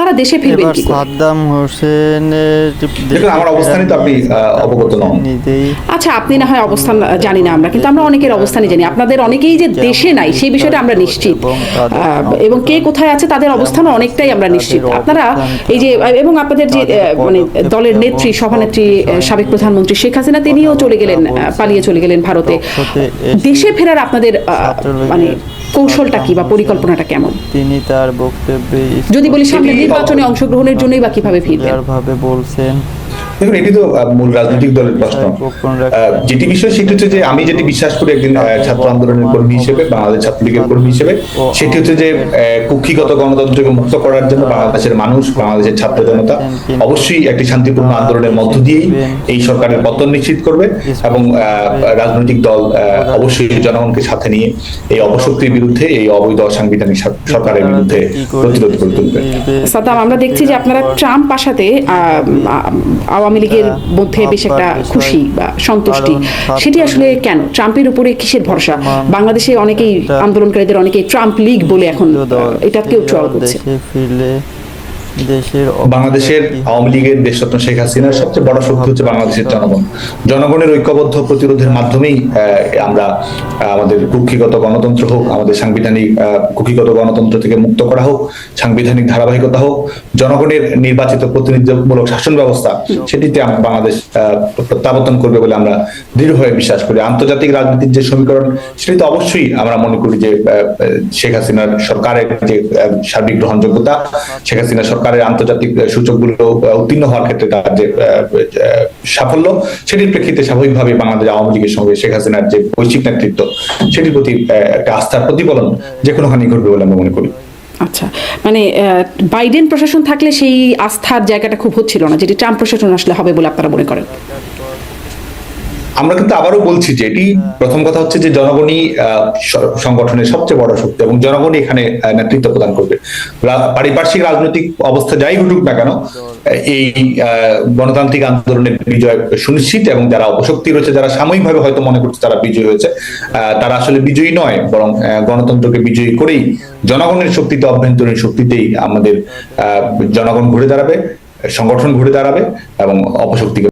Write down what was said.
আপনারা দেশে ফিরবেন কি সাদ্দাম হোসেনের দেখুন, আমার অবস্থানই তো আপনি, অবগত নন। আচ্ছা আপনি না হয় অবস্থান জানি না আমরা কিন্তু আমরা অনেকের অবস্থানই জানি। আপনাদের অনেকেই যে দেশে নাই সেই বিষয়টা আমরা নিশ্চিত। আহ, এবং কে কোথায় আছে তাদের অবস্থান অনেকটাই আমরা নিশ্চিত। আপনারা এই যে এবং আপনাদের যে মানে দলের নেত্রী সভানেত্রী সাবেক প্রধানমন্ত্রী শেখ হাসিনা তিনিও চলে গেলেন পালিয়ে চলে গেলেন ভারতে। দেশে ফেরার আপনাদের আহ, মানে কৌশলটা কি বা পরিকল্পনাটা কেমন? তিনি তার বক্তব্যে যদি বলি সামনে নির্বাচনে অংশগ্রহণের জন্যই বা কীভাবে ফিরবেন? ভাবে বলছেন দেখুন এটি তো মূল রাজনৈতিক দলের প্রশ্ন। যেটি বিষয় সেটি হচ্ছে যে আমি যেটি বিশ্বাস করি একদিন ছাত্র আন্দোলনের কর্মী হিসেবে বাংলাদেশ ছাত্রলীগের কর্মী হিসেবে সেটি হচ্ছে যে কুক্ষিগত গণতন্ত্রকে মুক্ত করার জন্য বাংলাদেশের মানুষ বাংলাদেশের ছাত্র জনতা অবশ্যই একটি শান্তিপূর্ণ আন্দোলনের মধ্য দিয়েই এই সরকারের পতন নিশ্চিত করবে এবং আহ, রাজনৈতিক দল আহ, অবশ্যই জনগণকে সাথে নিয়ে এই অপশক্তির বিরুদ্ধে এই অবৈধ অসাংবিধানিক সরকারের বিরুদ্ধে প্রতিরোধ করে তুলবে। সাদ্দাম আমরা দেখছি যে আপনারা ট্রাম্প আসাতে আহ, আওয়ামী লীগের মধ্যে বেশ একটা খুশি বা সন্তুষ্টি। সেটি আসলে কেন? ট্রাম্পের উপরে কিসের ভরসা? বাংলাদেশে অনেকেই আন্দোলনকারীদের অনেকেই ট্রাম্প লীগ বলে এখন এটা এটাকেও ট্রল করছে। বাংলাদেশের আওয়ামী লীগের দেশরত্ন শেখ হাসিনার সবচেয়ে বড় শক্তি হচ্ছে বাংলাদেশের জনগণ। জনগণের ঐক্যবদ্ধ প্রতিরোধের মাধ্যমেই আমরা আমাদের কুক্ষিগত গণতন্ত্র হোক আমাদের সাংবিধানিক কুক্ষিগত গণতন্ত্র থেকে মুক্ত করা হোক সাংবিধানিক ধারাবাহিকতা হোক জনগণের নির্বাচিত প্রতিনিধিত্বমূলক শাসন ব্যবস্থা সেটিতে আমরা বাংলাদেশ আহ, প্রত্যাবর্তন করবে বলে আমরা দৃঢ়ভাবে বিশ্বাস করি। আন্তর্জাতিক রাজনীতির যে সমীকরণ সেটি তো অবশ্যই আমরা মনে করি যে শেখ হাসিনার সরকারের যে সার্বিক গ্রহণযোগ্যতা শেখ হাসিনা সরকারের আন্তর্জাতিক সূচকগুলো উত্তীর্ণ হওয়ার ক্ষেত্রে তার যে সাফল্য, সেটির প্রেক্ষিতে স্বাভাবিকভাবে বাংলাদেশ আওয়ামী লীগের সঙ্গে শেখ হাসিনার যে বৈশ্বিক নেতৃত্ব, সেটির প্রতি একটা আস্থার প্রতিফলন যে কোনো হানি ঘটবে বলে আমরা মনে করি। আচ্ছা মানে বাইডেন প্রশাসন থাকলে সেই আস্থার জায়গাটা খুব হচ্ছিল না, যেটি ট্রাম্প প্রশাসন আসলে হবে বলে আপনারা মনে করেন? আমরা কিন্তু আবারও বলছি যে এটি প্রথম কথা হচ্ছে যে জনগণই সংগঠনের সবচেয়ে বড় শক্তি এবং জনগণই এখানে নেতৃত্ব প্রদান করবে। পারিপার্শ্বিক রাজনৈতিক অবস্থা যাই ঘটুক না কেন এই গণতান্ত্রিক আন্দোলনের বিজয় সুনিশ্চিত এবং যারা অপশক্তি রয়েছে যারা সাময়িকভাবে হয়তো মনে করছে তারা বিজয়ী হয়েছে আহ, তারা আসলে বিজয়ী নয় বরং গণতন্ত্রকে বিজয়ী করেই জনগণের শক্তিতে অভ্যন্তরীণ শক্তিতেই আমাদের আহ, জনগণ ঘুরে দাঁড়াবে সংগঠন ঘুরে দাঁড়াবে এবং অপশক্তিকে